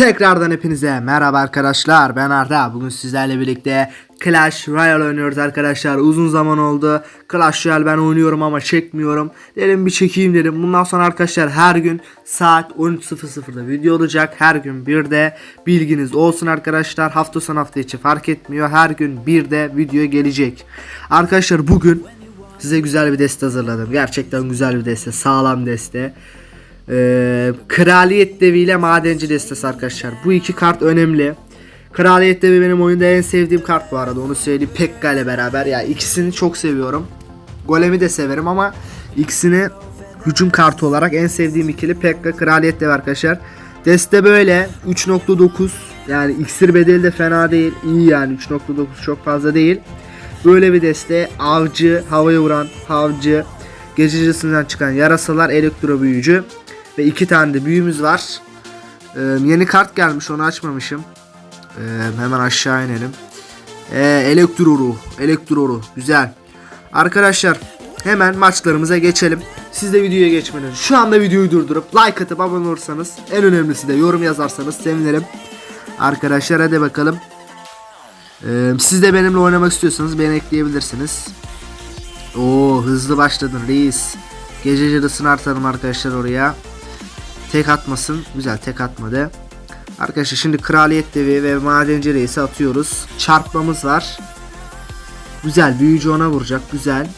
Tekrardan hepinize merhaba arkadaşlar. Ben Arda. Bugün sizlerle birlikte Clash Royale oynuyoruz arkadaşlar. Uzun zaman oldu. Clash Royale ben oynuyorum ama çekmiyorum. Dedim bir çekeyim dedim. Bundan sonra arkadaşlar her gün saat 13.00'da video olacak. Her gün bir de bilginiz olsun arkadaşlar. Hafta sonu hafta içi fark etmiyor. Her gün bir de video gelecek. Arkadaşlar bugün size güzel bir deste hazırladım. Gerçekten güzel bir deste. Sağlam deste ee, Kraliyet Devi ile Madenci destesi arkadaşlar. Bu iki kart önemli. Kraliyet Devi benim oyunda en sevdiğim kart bu arada. Onu söyleyeyim. Pekka ile beraber. Ya ikisini çok seviyorum. Golemi de severim ama ikisini hücum kartı olarak en sevdiğim ikili Pekka Kraliyet Devi arkadaşlar. Deste böyle 3.9 yani iksir bedeli de fena değil. İyi yani 3.9 çok fazla değil. Böyle bir deste avcı, havaya vuran, havcı, gececisinden çıkan yarasalar, elektro büyücü ve iki tane de büyümüz var. Ee, yeni kart gelmiş onu açmamışım. Ee, hemen aşağı inelim. Ee, elektro ruh, elektro ruh güzel. Arkadaşlar hemen maçlarımıza geçelim. Siz de videoya geçmeden şu anda videoyu durdurup like atıp abone olursanız en önemlisi de yorum yazarsanız sevinirim. Arkadaşlar hadi bakalım. Ee, siz de benimle oynamak istiyorsanız beni ekleyebilirsiniz. Oo hızlı başladın reis. Gece yarısını artalım arkadaşlar oraya. Tek atmasın. Güzel tek atmadı. Arkadaşlar şimdi kraliyet devi ve madenci reisi atıyoruz. Çarpmamız var. Güzel büyücü ona vuracak. Güzel.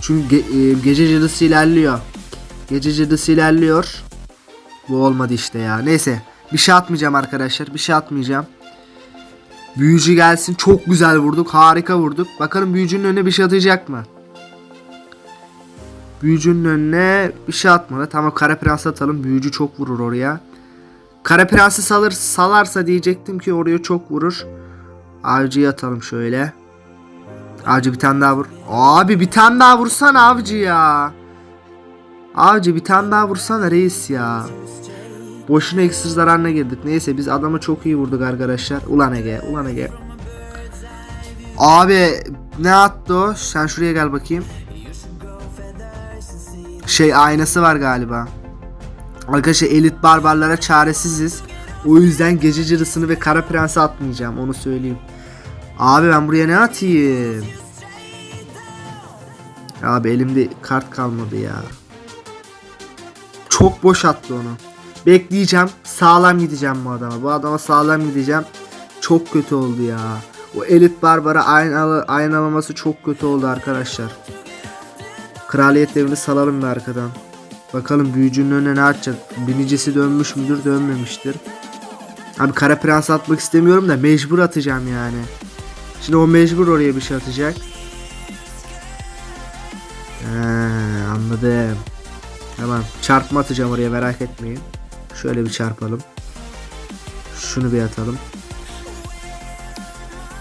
Çünkü ge- e, gece cadısı ilerliyor. Gece cadısı ilerliyor. Bu olmadı işte ya. Neyse. Bir şey atmayacağım arkadaşlar. Bir şey atmayacağım. Büyücü gelsin. Çok güzel vurduk. Harika vurduk. Bakalım büyücünün önüne bir şey atacak mı? Büyücünün önüne bir şey atmadı. Tamam kara prens atalım. Büyücü çok vurur oraya. Kara prensi salır, salarsa diyecektim ki oraya çok vurur. Avcıyı atalım şöyle. Avcı bir tane daha vur. Abi bir tane daha vursana avcı ya. Avcı bir tane daha vursana reis ya. Boşuna eksir zararına girdik. Neyse biz adamı çok iyi vurduk arkadaşlar. Ulan Ege, ulan Ege. Abi ne attı o? Sen şuraya gel bakayım. Şey aynası var galiba. Arkadaşlar elit barbarlara çaresiziz. O yüzden gece cırısını ve kara prensi atmayacağım onu söyleyeyim. Abi ben buraya ne atayım? Abi elimde kart kalmadı ya. Çok boş attı onu. Bekleyeceğim. Sağlam gideceğim bu adama. Bu adama sağlam gideceğim. Çok kötü oldu ya. O elit barbara aynalı, aynalaması çok kötü oldu arkadaşlar. Kraliyet devrini salalım bir arkadan. Bakalım büyücünün önüne ne atacak? Binicisi dönmüş müdür dönmemiştir. Abi kara prens atmak istemiyorum da mecbur atacağım yani. Şimdi o mecbur oraya bir şey atacak. He, anladım. Tamam çarpma atacağım oraya merak etmeyin. Şöyle bir çarpalım. Şunu bir atalım.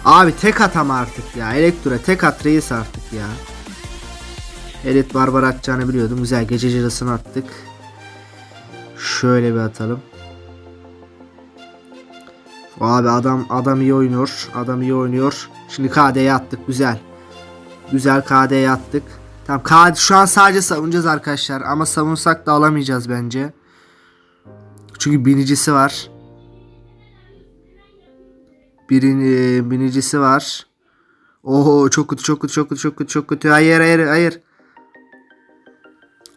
Abi tek atama artık ya. Elektra tek at reis artık ya. Elit barbar atacağını biliyordum. Güzel gece cırasını attık. Şöyle bir atalım. Abi adam adam iyi oynuyor. Adam iyi oynuyor. Şimdi KD'ye attık. Güzel. Güzel KD'ye attık. Tamam KD şu an sadece savunacağız arkadaşlar. Ama savunsak da alamayacağız bence. Çünkü binicisi var. Birini, binicisi var. Oho çok kötü çok kötü çok kötü çok kötü çok kötü. Hayır hayır hayır.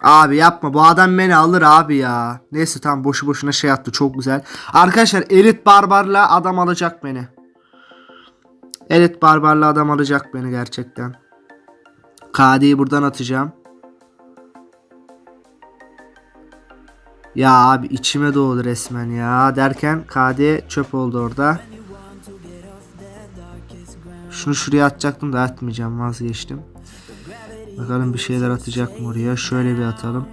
Abi yapma bu adam beni alır abi ya. Neyse tamam boşu boşuna şey attı çok güzel. Arkadaşlar elit barbarla adam alacak beni. Elit barbarla adam alacak beni gerçekten. KD'yi buradan atacağım. Ya abi içime doğdu resmen ya derken KD çöp oldu orada. Şunu şuraya atacaktım da atmayacağım vazgeçtim. Bakalım bir şeyler atacak mı oraya. Şöyle bir atalım.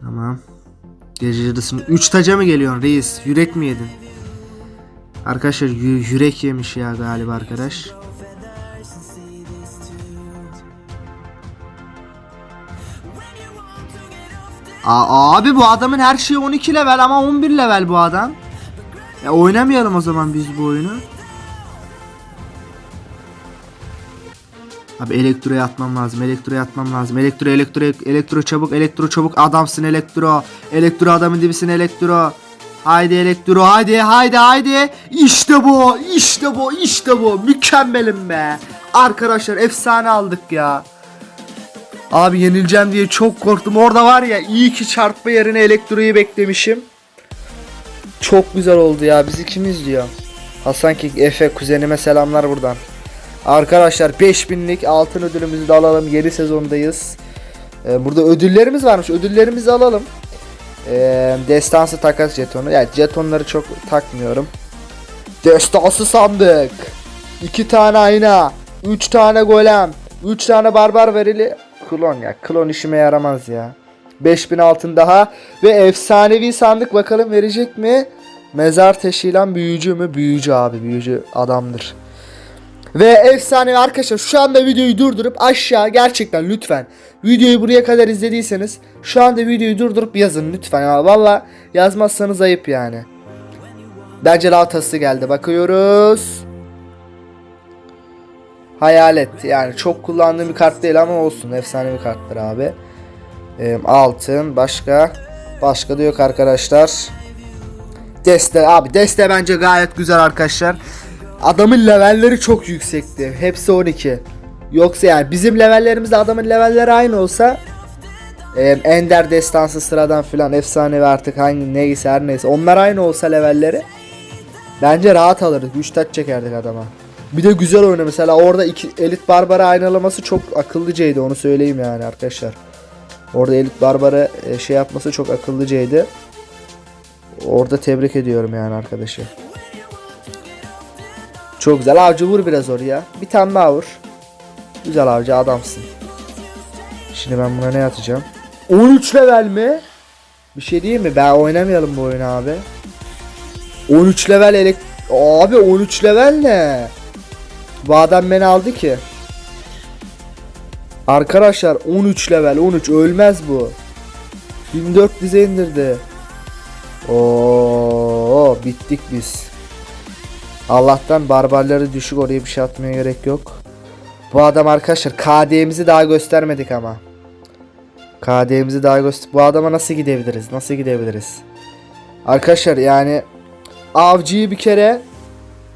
Tamam. Gece yarısını 3 taca mı geliyorsun reis? Yürek mi yedin? Arkadaşlar yü- yürek yemiş ya galiba arkadaş. Aa, abi bu adamın her şeyi 12 level ama 11 level bu adam. Ya oynamayalım o zaman biz bu oyunu. Abi elektroya atmam lazım. Elektroya atmam lazım. Elektro elektro elektro çabuk elektro çabuk adamsın elektro. Elektro adamın dibisin elektro. Haydi elektro haydi haydi haydi. İşte bu işte bu işte bu. Mükemmelim be. Arkadaşlar efsane aldık ya. Abi yenileceğim diye çok korktum. Orada var ya iyi ki çarpma yerine elektroyu beklemişim. Çok güzel oldu ya. Bizi kim izliyor? Hasan King Efe kuzenime selamlar buradan. Arkadaşlar 5000'lik altın ödülümüzü de alalım. Yeni sezondayız. Ee, burada ödüllerimiz varmış. Ödüllerimizi alalım. Ee, destansı takas jetonu. Yani jetonları çok takmıyorum. Destansı sandık. 2 tane ayna. 3 tane golem. 3 tane barbar verili. Klon ya. Klon işime yaramaz ya. 5000 altın daha. Ve efsanevi sandık bakalım verecek mi? Mezar teşhilen büyücü mü? Büyücü abi. Büyücü adamdır. Ve efsane arkadaşlar şu anda videoyu durdurup aşağı gerçekten lütfen videoyu buraya kadar izlediyseniz şu anda videoyu durdurup yazın lütfen ya valla yazmazsanız ayıp yani. Bence lavtası geldi bakıyoruz. Hayalet yani çok kullandığım bir kart değil ama olsun efsane bir karttır abi. Ee, altın başka başka da yok arkadaşlar. Deste abi deste bence gayet güzel arkadaşlar. Adamın levelleri çok yüksekti. Hepsi 12. Yoksa yani bizim levellerimizle adamın levelleri aynı olsa e, Ender destansı sıradan filan efsane ve artık hangi neyse her neyse onlar aynı olsa levelleri bence rahat alırdık. 3 taç çekerdik adama. Bir de güzel oyunu mesela orada iki elit barbara aynalaması çok akıllıcaydı onu söyleyeyim yani arkadaşlar. Orada elit barbarı e, şey yapması çok akıllıcaydı. Orada tebrik ediyorum yani arkadaşı. Çok güzel avcı vur biraz oraya. Bir tane daha vur. Güzel avcı adamsın. Şimdi ben buna ne atacağım? 13 level mi? Bir şey diyeyim mi? Ben oynamayalım bu oyunu abi. 13 level elek... Abi 13 level ne? Bu adam beni aldı ki. Arkadaşlar 13 level 13 ölmez bu. 1400'e indirdi. Oo bittik biz. Allah'tan barbarları düşük oraya bir şey atmaya gerek yok. Bu adam arkadaşlar KD'mizi daha göstermedik ama. KD'mizi daha göster. Bu adama nasıl gidebiliriz? Nasıl gidebiliriz? Arkadaşlar yani avcıyı bir kere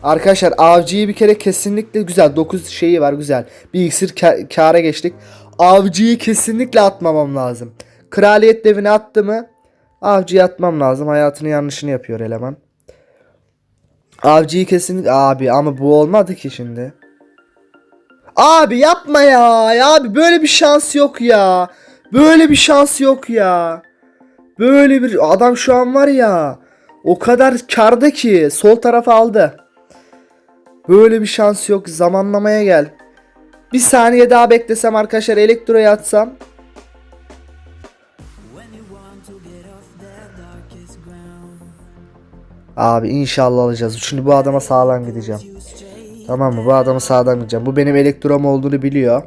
Arkadaşlar avcıyı bir kere kesinlikle güzel 9 şeyi var güzel. Bir iksir ka- kâra geçtik. Avcıyı kesinlikle atmamam lazım. Kraliyet devini attı mı? Avcıyı atmam lazım. Hayatının yanlışını yapıyor eleman. Avcıyı kesinlikle abi ama bu olmadı ki şimdi. Abi yapma ya. Ya abi böyle bir şans yok ya. Böyle bir şans yok ya. Böyle bir adam şu an var ya. O kadar karda ki sol tarafa aldı. Böyle bir şans yok. Zamanlamaya gel. Bir saniye daha beklesem arkadaşlar elektroya atsam. Abi inşallah alacağız. Şimdi bu adama sağlam gideceğim. Tamam mı? Bu adamı sağdan gideceğim. Bu benim elektrom olduğunu biliyor.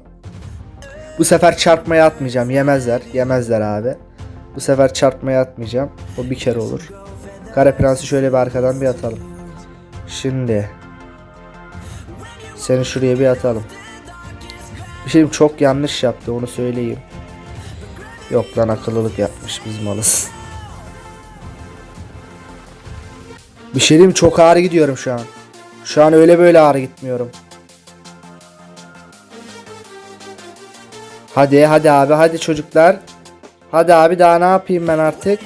Bu sefer çarpmaya atmayacağım. Yemezler. Yemezler abi. Bu sefer çarpmaya atmayacağım. O bir kere olur. Kara prensi şöyle bir arkadan bir atalım. Şimdi. Seni şuraya bir atalım. Bir şeyim çok yanlış yaptı onu söyleyeyim. Yok lan akıllılık yapmış biz malız. Bir şey diyeyim çok ağır gidiyorum şu an. Şu an öyle böyle ağır gitmiyorum. Hadi hadi abi hadi çocuklar. Hadi abi daha ne yapayım ben artık?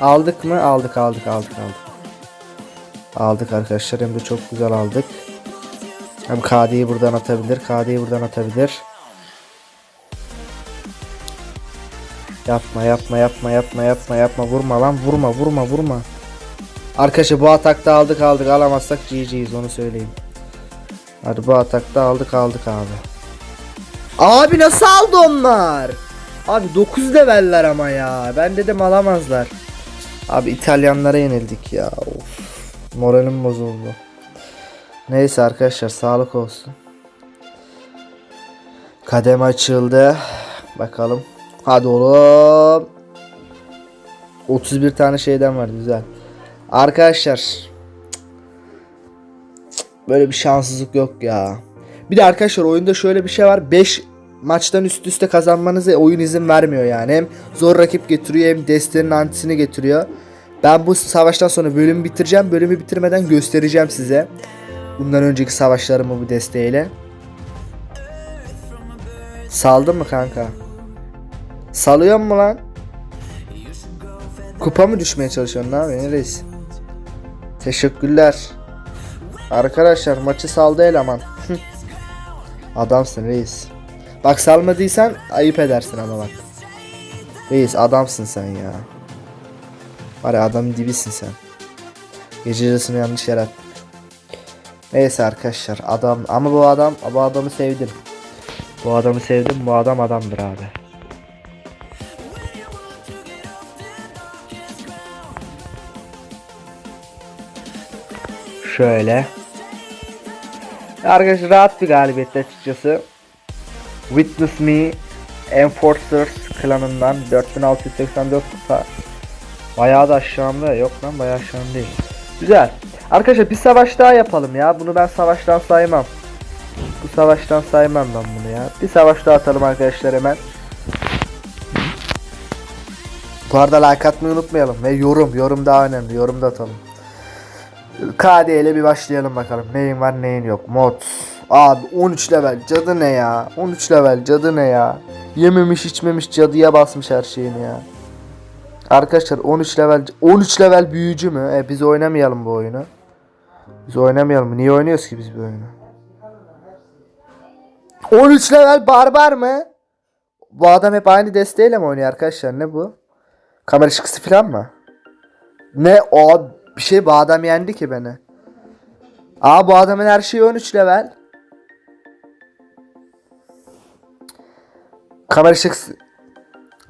Aldık mı? Aldık aldık aldık aldık. Aldık arkadaşlar hem de çok güzel aldık. Hem KD'yi buradan atabilir. KD'yi buradan atabilir. Yapma yapma yapma yapma yapma yapma vurma lan vurma vurma vurma. Arkadaşlar bu atakta aldık aldık alamazsak GG'yiz onu söyleyeyim. Hadi bu atakta aldık aldık abi. Abi nasıl aldı onlar? Abi 9 leveller ama ya. Ben dedim alamazlar. Abi İtalyanlara yenildik ya. Of. Moralim bozuldu. Neyse arkadaşlar sağlık olsun. Kadem açıldı. Bakalım. Hadi oğlum. 31 tane şeyden var güzel. Arkadaşlar böyle bir şanssızlık yok ya. Bir de arkadaşlar oyunda şöyle bir şey var. 5 maçtan üst üste kazanmanıza oyun izin vermiyor yani. Hem zor rakip getiriyor hem destenin antisini getiriyor. Ben bu savaştan sonra bölümü bitireceğim. Bölümü bitirmeden göstereceğim size. Bundan önceki savaşlarımı bu desteğiyle. Saldın mı kanka? Salıyor mu lan? Kupa mı düşmeye çalışıyorsun? Ne yapıyorsun reis? Teşekkürler. Arkadaşlar maçı saldı eleman. Adamsın reis. Bak salmadıysan ayıp edersin ama bak. Reis adamsın sen ya. Var ya adam dibisin sen. Gece yarısını yanlış yarattık. Neyse arkadaşlar adam ama bu adam bu adamı sevdim. Bu adamı sevdim bu adam adamdır abi. Şöyle. Arkadaşlar rahat bir galibiyet açıkçası. Witness Me Enforcers klanından 4684 kupa. Bayağı da aşağımda yok lan bayağı aşağım değil. Güzel. Arkadaşlar bir savaş daha yapalım ya. Bunu ben savaştan saymam. Bu savaştan saymam ben bunu ya. Bir savaş daha atalım arkadaşlar hemen. Bu arada like atmayı unutmayalım ve yorum. Yorum daha önemli. Yorum da atalım. KD ile bir başlayalım bakalım. Neyin var neyin yok. Mod. Abi 13 level. Cadı ne ya? 13 level. Cadı ne ya? Yememiş içmemiş cadıya basmış her şeyini ya. Arkadaşlar 13 level 13 level büyücü mü? E biz oynamayalım bu oyunu. Biz oynamayalım. Niye oynuyoruz ki biz bu oyunu? 13 level barbar mı? Bu adam hep aynı desteğiyle mi oynuyor arkadaşlar? Ne bu? Kamera çıkısı falan mı? Ne o bir şey bu adam yendi ki beni. Aa bu adamın her şeyi 13 level. Kamera çıkısı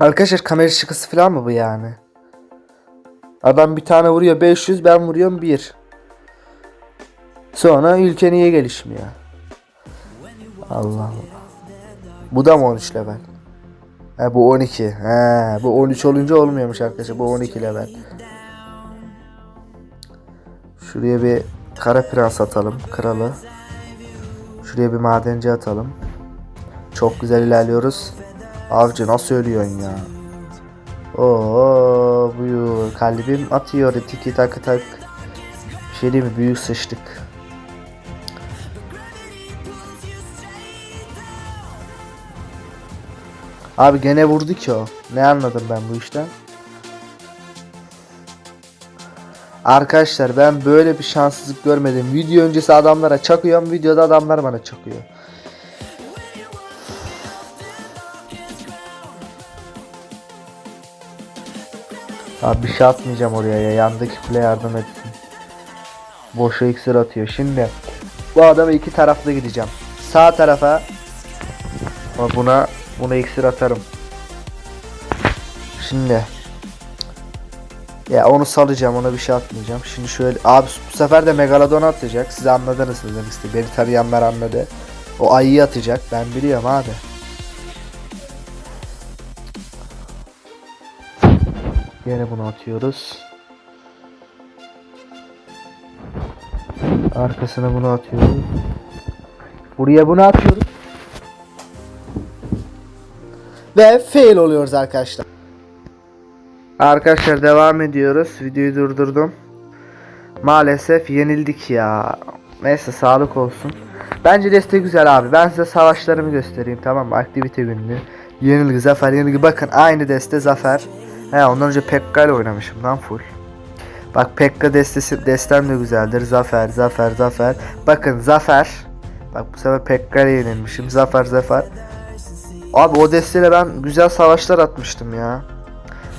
Arkadaşlar kamera çıkısı falan mı bu yani? Adam bir tane vuruyor 500 ben vuruyorum 1. Sonra ülke niye gelişmiyor? Allah Allah. Bu da mı 13 level? He bu 12. He bu 13 olunca olmuyormuş arkadaşlar. Bu 12 level. Şuraya bir kara prens atalım. Kralı. Şuraya bir madenci atalım. Çok güzel ilerliyoruz. Avcı nasıl ölüyorsun ya? Oo buyur. Kalbim atıyor. Tiki tak tak. Bir şey değil mi? Büyük sıçtık. Abi gene vurdu ki o. Ne anladım ben bu işten? Arkadaşlar ben böyle bir şanssızlık görmedim. Video öncesi adamlara çakıyorum. Videoda adamlar bana çakıyor. Abi bir şey atmayacağım oraya ya. Yandaki kule yardım etsin. Boşa iksir atıyor. Şimdi bu adama iki taraflı gideceğim. Sağ tarafa ama buna buna iksir atarım. Şimdi ya onu salacağım ona bir şey atmayacağım. Şimdi şöyle abi bu sefer de Megalodon atacak. Siz anladınız demek işte. Beni tanıyanlar anladı. O ayıyı atacak. Ben biliyorum abi. Yine bunu atıyoruz. Arkasına bunu atıyoruz. Buraya bunu atıyoruz. Ve fail oluyoruz arkadaşlar. Arkadaşlar devam ediyoruz. Videoyu durdurdum. Maalesef yenildik ya. Neyse sağlık olsun. Bence deste güzel abi. Ben size savaşlarımı göstereyim tamam mı? Aktivite günlüğü. Yenilgi, zafer, yenilgi. Bakın aynı deste zafer. He ondan önce Pekka ile oynamışım lan full. Bak Pekka destesi destem de güzeldir. Zafer, zafer, zafer. Bakın zafer. Bak bu sefer Pekka ile yenilmişim. Zafer, zafer. Abi o desteyle ben güzel savaşlar atmıştım ya.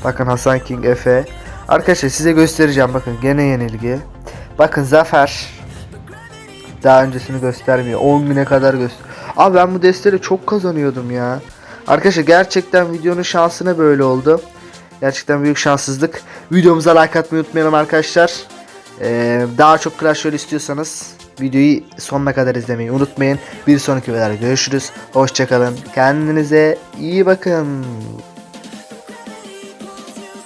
Bakın Hasan King Efe. Arkadaşlar size göstereceğim bakın gene yenilgi. Bakın Zafer. Daha öncesini göstermiyor. 10 güne kadar göster. Abi ben bu desteyle çok kazanıyordum ya. Arkadaşlar gerçekten videonun şansına böyle oldu. Gerçekten büyük şanssızlık. Videomuza like atmayı unutmayalım arkadaşlar. Ee, daha çok Clash Royale istiyorsanız videoyu sonuna kadar izlemeyi unutmayın. Bir sonraki videoda görüşürüz. Hoşçakalın. Kendinize iyi bakın.